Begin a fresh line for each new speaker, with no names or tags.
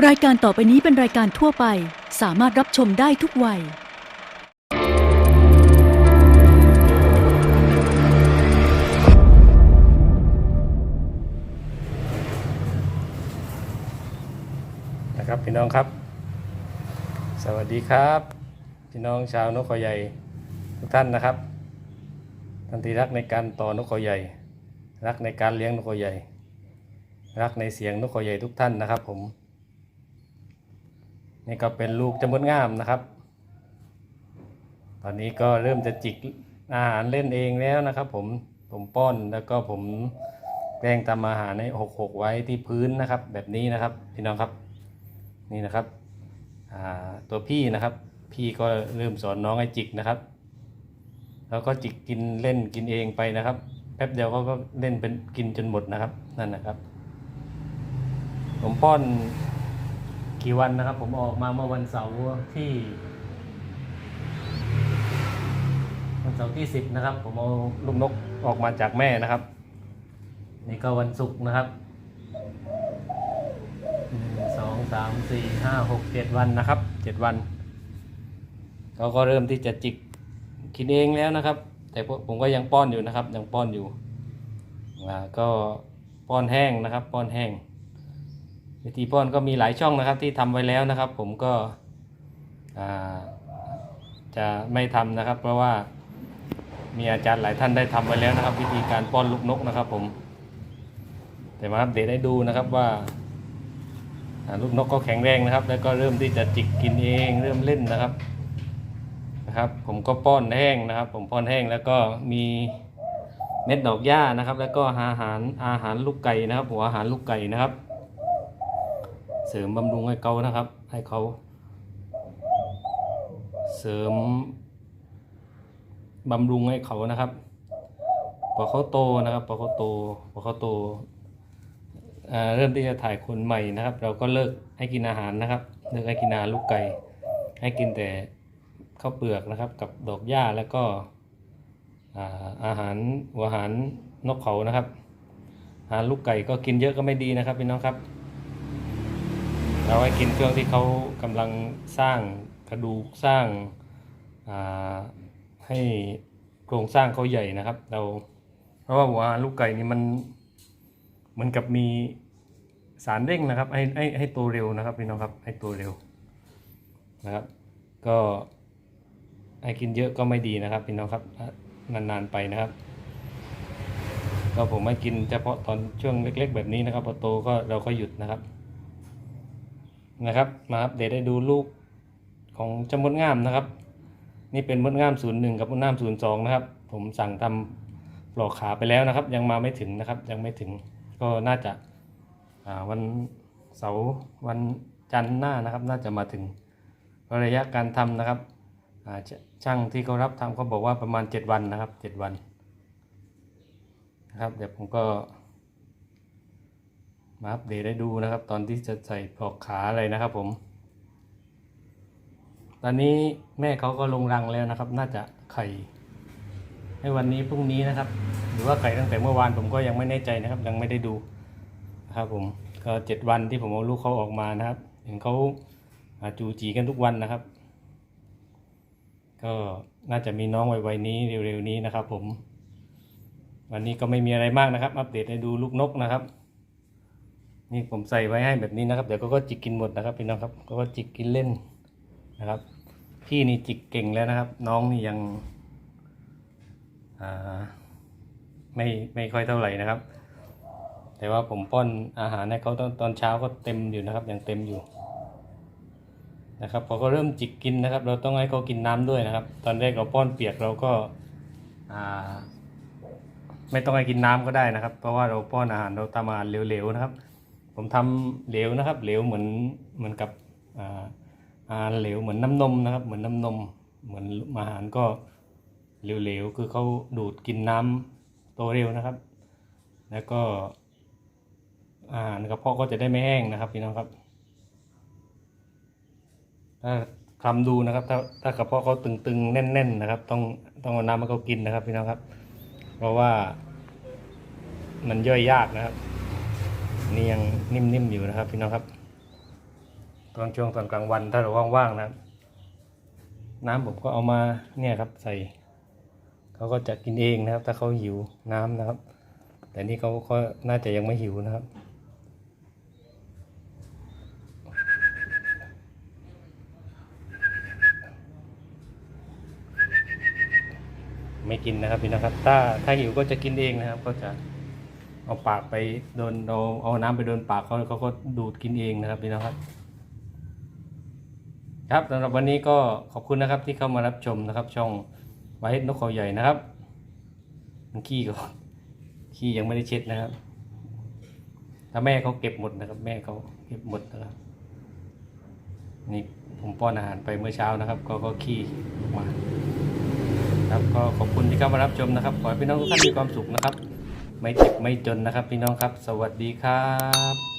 รายการต่อไปนี้เป็นรายการทั่วไป สามารถรับชมได้ทุกวัย
นะครับพี่น้องครับ สวัสดีครับ พี่น้องชาวนกขาใหญ่ทุกท่านนะครับท่านทีรักในการต่อนกขาใหญ่ รักในการเลี้ยงนกขาใหญ่ รักในเสียงนกขาใหญ่ทุกท่านนะครับผม นี่ก็เป็นลูกจมดงามนะครับ ตอนนี้ก็เริ่มจะจิกอาหารเล่นเองแล้วนะครับ ผมผมป้อนแล้วก็ผมแกล้งทำอาหารให้หกหกไว้ที่พื้นนะครับ แบบนี้นะครับพี่น้องครับนี่นะครับตัวพี่นะครับ พี่ก็เริ่มสอนน้องให้จิกนะครับ แล้วก็จิกกินเล่นกินเองไปนะครับ แป๊บเดียวเขาก็เล่นเป็นกินจนหมดนะครับนั่นนะครับ ผมป้อน กี่วันนะครับ ผมออกมาเมื่อวันเสาร์ที่ วันเสาร์ที่สิบนะครับ ผมเอาลูกนกออกมาจากแม่นะครับ นี่ก็วันศุกร์นะครับหนึ่งสองสามสี่ห้าหกเจ็ดวันนะครับเจ็ดวันเขาก็เริ่มที่จะจิกกินเองแล้วนะครับ แต่ผมก็ยังป้อนอยู่นะครับ ยังป้อนอยู่ก็ป้อนแห้งนะครับ ป้อนแห้ง วิธีป้อนก็มีหลายช่องนะครับที่ทำไว้แล้วนะครับ ผมก็จะไม่ทำนะครับ เพราะว่ามีอาจารย์หลายท่านได้ทำไว้แล้วนะครับ วิธีการป้อนลูกนกนะครับ ผม แต่มาอัปเดตให้ดูนะครับว่าลูกนกก็แข็งแรงนะครับ แล้วก็เริ่มที่จะจิกกินเองเริ่มเล่นนะครับนะครับ ผมก็ป้อนแห้งนะครับ ผมป้อนแห้งแล้วก็มีเม็ดดอกหญ้านะครับ แล้วก็อาหารอาหารลูกไก่นะครับ หัวอาหารลูกไก่นะครับ เสริมบำรุงให้เขานะครับ ให้เขาเสริมบำรุงให้เขานะครับพอเขาโตนะครับพอเขาโตพอเขาโตเริ่มที่จะถ่ายคนใหม่นะครับ เราก็เลิกให้กินอาหารนะครับเลิกให้กินอาหารลูกไก่ให้กินแต่ข้าวเปลือกนะครับ กับดอกหญ้าแล้วก็อาอาหารหัวอาหารนกเขานะครับอาหารลูกไก่ก็กินเยอะก็ไม่ดีนะครับพี่น้องครับ เราให้กินช่วงที่เขากำลังสร้างกระดูกสร้างาให้โครงสร้างเขาใหญ่นะครับ เราเพราะว่าหัวลูกไก่นี่มันเหมือนกับมีสารเร่งนะครับ ให้ให้ให้โตเร็วนะครับพี่น้องครับให้โตเร็วนะครับ ก็ให้กินเยอะก็ไม่ดีนะครับพี่น้องครับนานๆไปนะครับ ก็ผมไม่กินเฉพาะตอนช่วงเล็ก ๆ แบบนี้นะครับพอโตก็เราก็หยุดนะครับ นะครับ มาอัปเดตให้ดูลูกของจมดงามนะครับ นี่เป็นมดงามศูนย์หนึ่งกับมดงามศูนย์สองนะครับ ผมสั่งทำปลอกขาไปแล้วนะครับ ยังมาไม่ถึงนะครับ ยังไม่ถึงก็น่าจะาวันเสาร์วันจันทร์หน้านะครับ น่าจะมาถึงระยะการทำนะครับชช่างที่เขารับทำเขาบอกว่าประมาณ 7 วันนะครับ 7 วันนะครับเดี๋ยวผมก็ มาอัปเดตให้ดูนะครับ ตอนที่จะใส่ปลอกขาอะไรนะครับผม ตอนนี้แม่เขาก็ลงรังแล้วนะครับ น่าจะไข่ให้วันนี้พรุ่งนี้นะครับ หรือว่าไข่ตั้งแต่เมื่อวานผมก็ยังไม่แน่ใจนะครับ ยังไม่ได้ดูนะครับผมก็เจ็ดวันที่ผมเอาลูกเขาออกมานะครับ เห็นเขาอาจูจีกันทุกวันนะครับ ก็น่าจะมีน้องไวๆนี้เร็วๆนี้นะครับ ผม วันนี้ก็ไม่มีอะไรมากนะครับ อัปเดตให้ดูลูกนกนะครับ นี่ผมใส่ไว้ให้แบบนี้นะครับ เดี๋ยวก็จิกกินหมดนะครับพี่น้องครับก็จิกกินเล่นนะครับ พี่นี่จิกเก่งแล้วนะครับ น้องนี่ยังไม่ไม่ค่อยเท่าไหร่นะครับ แต่ว่าผมป้อนอาหารให้เขาตอนตอนเช้าก็เต็มอยู่นะครับยังเต็มอยู่นะครับพอเขาเริ่มจิกกินนะครับ เราต้องให้เขากินน้ำด้วยนะครับ ตอนแรกเราป้อนเปียกเราก็ไม่ต้องให้กินน้ำก็ได้นะครับ เพราะว่าเราป้อนอาหารเราทำอาหารเหลวๆนะครับ ผมทำเหลวนะครับ เหลวเหมือนเหมือนกับอ่าเหลวเหมือนน้ำนมนะครับ เหมือนน้ำนม เหมือนอาหารก็เหลวๆคือเขาดูดกินน้ำโตเร็วนะครับ แล้วก็อาหารกระเพาะก็จะได้ไม่แห้งนะครับพี่น้องครับถ้าคำดูนะครับ ถ้าถ้ากระเพาะเขาตึงๆแน่น ๆ นะครับ ต้องต้องเอาน้ำให้เขากินนะครับพี่น้องครับ เพราะว่ามันย่อยยากนะครับ นี่ยังนิ่มๆอยู่นะครับ พี่น้องครับ ตอนช่วงตอนกลางวันถ้าเราว่างๆนะน้ำผมก็เอามาเนี่ยครับใส่เขาก็จะกินเองนะครับ ถ้าเขาหิวน้ำนะครับ แต่นี่เขาเขาน่าจะยังไม่หิวนะครับไม่กินนะครับพี่นะครับ ถ้าถ้าหิวก็จะกินเองนะครับ ก็จะ เอาปากไปโดนเอาเอาน้ำไปโดนปากเขาเขาก็ดูดกินเองนะครับพี่นะครับ ครับสำหรับวันนี้ก็ขอบคุณนะครับที่เข้ามารับชมนะครับ ช่องไวาเฮ็ดนกเขาใหญ่นะครับมันขี้ก็ขี้ยังไม่ได้เช็ดนะครับ ถ้าแม่เขาเก็บหมดนะครับ แม่เขาเก็บหมดนะครับนี่ผมป้อนอาหารไปเมื่อเช้านะครับ ก็ก็ขี้ออกมาครับก็ขอบคุณที่เข้ามารับชมนะครับ ขอให้พี่น้องทุกท่านมีความสุขนะครับ ไม่เจ็บไม่จนนะครับ พี่น้องครับ สวัสดีครับ